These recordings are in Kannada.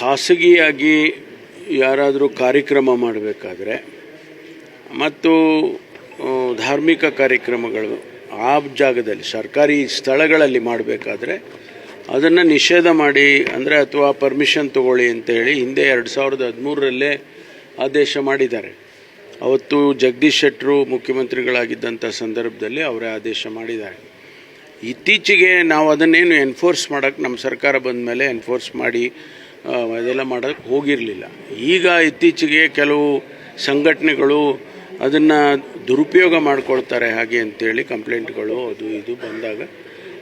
ಖಾಸಗಿಯಾಗಿ ಯಾರಾದರೂ ಕಾರ್ಯಕ್ರಮ ಮಾಡಬೇಕಾದ್ರೆ ಮತ್ತು ಧಾರ್ಮಿಕ ಕಾರ್ಯಕ್ರಮಗಳು ಆ ಜಾಗದಲ್ಲಿ, ಸರ್ಕಾರಿ ಸ್ಥಳಗಳಲ್ಲಿ ಮಾಡಬೇಕಾದ್ರೆ ಅದನ್ನು ನಿಷೇಧ ಮಾಡಿ, ಅಂದರೆ ಅಥವಾ ಪರ್ಮಿಷನ್ ತಗೊಳ್ಳಿ ಅಂತೇಳಿ ಹಿಂದೆ ಎರಡು ಸಾವಿರದ ಹದಿಮೂರರಲ್ಲೇ ಆದೇಶ ಮಾಡಿದ್ದಾರೆ. ಅವತ್ತು ಜಗದೀಶ್ ಶೆಟ್ಟರು ಮುಖ್ಯಮಂತ್ರಿಗಳಾಗಿದ್ದಂಥ ಸಂದರ್ಭದಲ್ಲಿ ಅವರೇ ಆದೇಶ ಮಾಡಿದ್ದಾರೆ. ಇತ್ತೀಚೆಗೆ ನಾವು ಅದನ್ನೇನು ಎನ್ಫೋರ್ಸ್ ಮಾಡೋಕ್ಕೆ ನಮ್ಮ ಸರ್ಕಾರ ಬಂದ ಮೇಲೆ ಎನ್ಫೋರ್ಸ್ ಮಾಡಿ ಆ, ಅದೆಲ್ಲ ಮಾಡೋಕ್ಕೆ ಹೋಗಿರಲಿಲ್ಲ. ಈಗ ಇತ್ತೀಚೆಗೆ ಕೆಲವು ಸಂಘಟನೆಗಳು ಅದನ್ನು ದುರುಪಯೋಗ ಮಾಡ್ಕೊಳ್ತಾರೆ ಹಾಗೆ ಅಂತೇಳಿ ಕಂಪ್ಲೇಂಟ್ಗಳು ಅದು ಇದು ಬಂದಾಗ.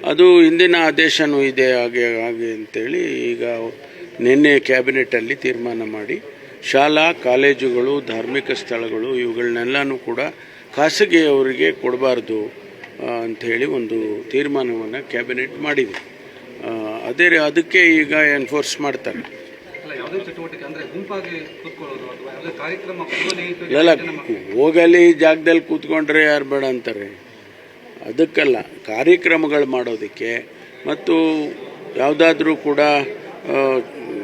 ಅದು ಹಿಂದಿನ ಆದೇಶನೂ ಇದೆ ಹಾಗೆ ಹಾಗೆ ಅಂತೇಳಿ ಈಗ ನಿನ್ನೆ ಕ್ಯಾಬಿನೆಟಲ್ಲಿ ತೀರ್ಮಾನ ಮಾಡಿ ಶಾಲಾ ಕಾಲೇಜುಗಳು ಧಾರ್ಮಿಕ ಸ್ಥಳಗಳು ಇವುಗಳನ್ನೆಲ್ಲನೂ ಕೂಡ ಖಾಸಗಿಯವರಿಗೆ ಕೊಡಬಾರ್ದು ಅಂಥೇಳಿ ಒಂದು ತೀರ್ಮಾನವನ್ನು ಕ್ಯಾಬಿನೆಟ್ ಮಾಡಿದೆ. ಅದೇ ಅದಕ್ಕೆ ಈಗ ಎನ್ಫೋರ್ಸ್ ಮಾಡ್ತಾರೆ. ಯಾವುದೇ ಚಟುವಟಿಕೆ ಅಂದ್ರೆ ಗುಂಪಾಗಿ ಕೂತ್ಕೊಳ್ಳೋದು ಅಥವಾ ಯಾವುದೇ ಕಾರ್ಯಕ್ರಮ ಪೂರ್ವ ಇಲ್ಲ ಹೋಗಲಿ ಜಾಗದಲ್ಲಿ ಕೂತ್ಕೊಂಡ್ರೆ ಯಾರು ಬೇಡ ಅಂತಾರೆ. ಅದಕ್ಕಲ್ಲ ಕಾರ್ಯಕ್ರಮಗಳು ಮಾಡೋದಕ್ಕೆ ಮತ್ತು ಯಾವುದಾದ್ರೂ ಕೂಡ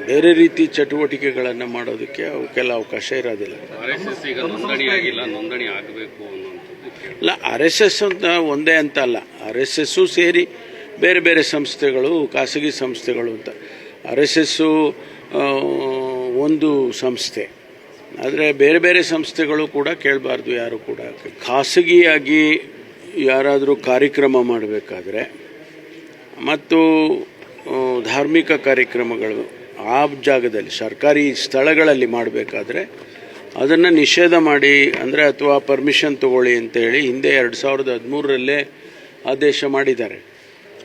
ಬೇರೆ ರೀತಿ ಚಟುವಟಿಕೆಗಳನ್ನು ಮಾಡೋದಕ್ಕೆ ಅವಕ್ಕೆಲ್ಲ ಅವಕಾಶ ಇರೋದಿಲ್ಲ. ಆರ್ ಎಸ್ ಎಸ್ ನೋಂದಣಿ ಆಗಿಲ್ಲ ನೋಂದಣಿ ಆಗಬೇಕು ಅನ್ನುವಂಥದ್ದು ಕೇಳಿ ಅಲ್ಲ ಆರ್ ಎಸ್ ಎಸ್ ಅಂತ ಒಂದೇ ಅಂತ ಅಲ್ಲ. ಆರ್ ಎಸ್ ಎಸ್ಸು ಸೇರಿ ಬೇರೆ ಬೇರೆ ಸಂಸ್ಥೆಗಳು ಖಾಸಗಿ ಸಂಸ್ಥೆಗಳು ಅಂತ. ಆರ್ ಎಸ್ ಎಸ್ಸು ಒಂದು ಸಂಸ್ಥೆ. ಆದರೆ ಬೇರೆ ಬೇರೆ ಸಂಸ್ಥೆಗಳು ಕೂಡ ಕೇಳಬಾರ್ದು ಯಾರು ಕೂಡ. ಖಾಸಗಿಯಾಗಿ ಯಾರಾದರೂ ಕಾರ್ಯಕ್ರಮ ಮಾಡಬೇಕಾದ್ರೆ ಮತ್ತು ಧಾರ್ಮಿಕ ಕಾರ್ಯಕ್ರಮಗಳು ಆ ಜಾಗದಲ್ಲಿ, ಸರ್ಕಾರಿ ಸ್ಥಳಗಳಲ್ಲಿ ಮಾಡಬೇಕಾದ್ರೆ ಅದನ್ನು ನಿಷೇಧ ಮಾಡಿ, ಅಂದರೆ ಅಥವಾ ಪರ್ಮಿಷನ್ ತಗೊಳ್ಳಿ ಅಂತೇಳಿ ಹಿಂದೆ ಎರಡು ಸಾವಿರದ ಹದಿಮೂರರಲ್ಲೇ ಆದೇಶ ಮಾಡಿದ್ದಾರೆ.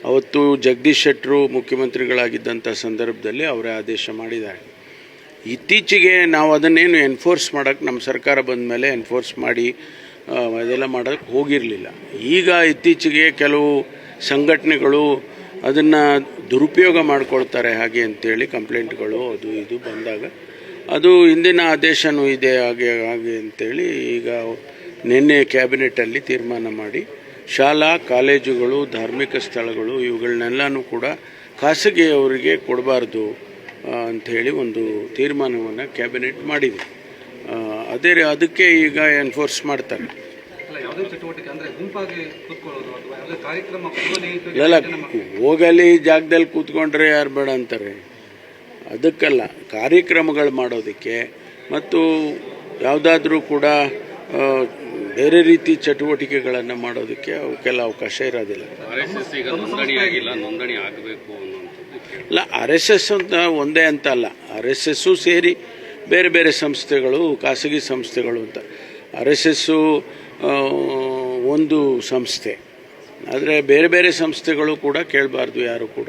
ಅವತ್ತು ಜಗದೀಶ್ ಶೆಟ್ಟರು ಮುಖ್ಯಮಂತ್ರಿಗಳಾಗಿದ್ದಂಥ ಸಂದರ್ಭದಲ್ಲಿ ಅವರೇ ಆದೇಶ ಮಾಡಿದ್ದಾರೆ. ಇತ್ತೀಚೆಗೆ ನಾವು ಅದನ್ನೇನು ಎನ್ಫೋರ್ಸ್ ಮಾಡೋಕ್ಕೆ ನಮ್ಮ ಸರ್ಕಾರ ಬಂದ ಮೇಲೆ ಎನ್ಫೋರ್ಸ್ ಮಾಡಿ ಅದೆಲ್ಲ ಮಾಡೋಕ್ಕೆ ಹೋಗಿರಲಿಲ್ಲ. ಈಗ ಇತ್ತೀಚೆಗೆ ಕೆಲವು ಸಂಘಟನೆಗಳು ಅದನ್ನು ದುರುಪಯೋಗ ಮಾಡ್ಕೊಳ್ತಾರೆ ಹಾಗೆ ಅಂತೇಳಿ ಕಂಪ್ಲೇಂಟ್ಗಳು ಅದು ಇದು ಬಂದಾಗ ಅದು ಹಿಂದಿನ ಆದೇಶನೂ ಇದೆ ಹಾಗೆ ಹಾಗೆ ಅಂತೇಳಿ ಈಗ ನಿನ್ನೆ ಕ್ಯಾಬಿನೆಟಲ್ಲಿ ತೀರ್ಮಾನ ಮಾಡಿ ಶಾಲಾ ಕಾಲೇಜುಗಳು ಧಾರ್ಮಿಕ ಸ್ಥಳಗಳು ಇವುಗಳನ್ನೆಲ್ಲನೂ ಕೂಡ ಖಾಸಗಿಯವರಿಗೆ ಕೊಡಬಾರ್ದು ಅಂಥೇಳಿ ಒಂದು ತೀರ್ಮಾನವನ್ನು ಕ್ಯಾಬಿನೆಟ್ ಮಾಡಿದೆ. ಅದೇ ರೀ- ಅದಕ್ಕೆ ಈಗ ಎನ್ಫೋರ್ಸ್ ಮಾಡ್ತಾರೆ. ಇಲ್ಲ ಹೋಗಲಿ ಜಾಗದಲ್ಲಿ ಕೂತ್ಕೊಂಡ್ರೆ ಯಾರು ಬೇಡ ಅಂತಾರೆ. ಅದಕ್ಕಲ್ಲ ಕಾರ್ಯಕ್ರಮಗಳು ಮಾಡೋದಕ್ಕೆ ಮತ್ತು ಯಾವುದಾದ್ರೂ ಕೂಡ ಬೇರೆ ರೀತಿ ಚಟುವಟಿಕೆಗಳನ್ನು ಮಾಡೋದಕ್ಕೆ ಅವಕ್ಕೆಲ್ಲ ಅವಕಾಶ ಇರೋದಿಲ್ಲ. ಇಲ್ಲ ಆರ್ ಎಸ್ ಎಸ್ ಅಂತ ಒಂದೇ ಅಂತ ಅಲ್ಲ. ಆರ್ ಎಸ್ ಎಸ್ಸು ಸೇರಿ ಬೇರೆ ಬೇರೆ ಸಂಸ್ಥೆಗಳು ಖಾಸಗಿ ಸಂಸ್ಥೆಗಳು ಅಂತ. ಆರ್ ಎಸ್ ಎಸ್ಸು ಒಂದು ಸಂಸ್ಥೆ. ಆದರೆ ಬೇರೆ ಬೇರೆ ಸಂಸ್ಥೆಗಳು ಕೂಡ ಕೇಳಬಾರ್ದು ಯಾರು ಕೂಡ.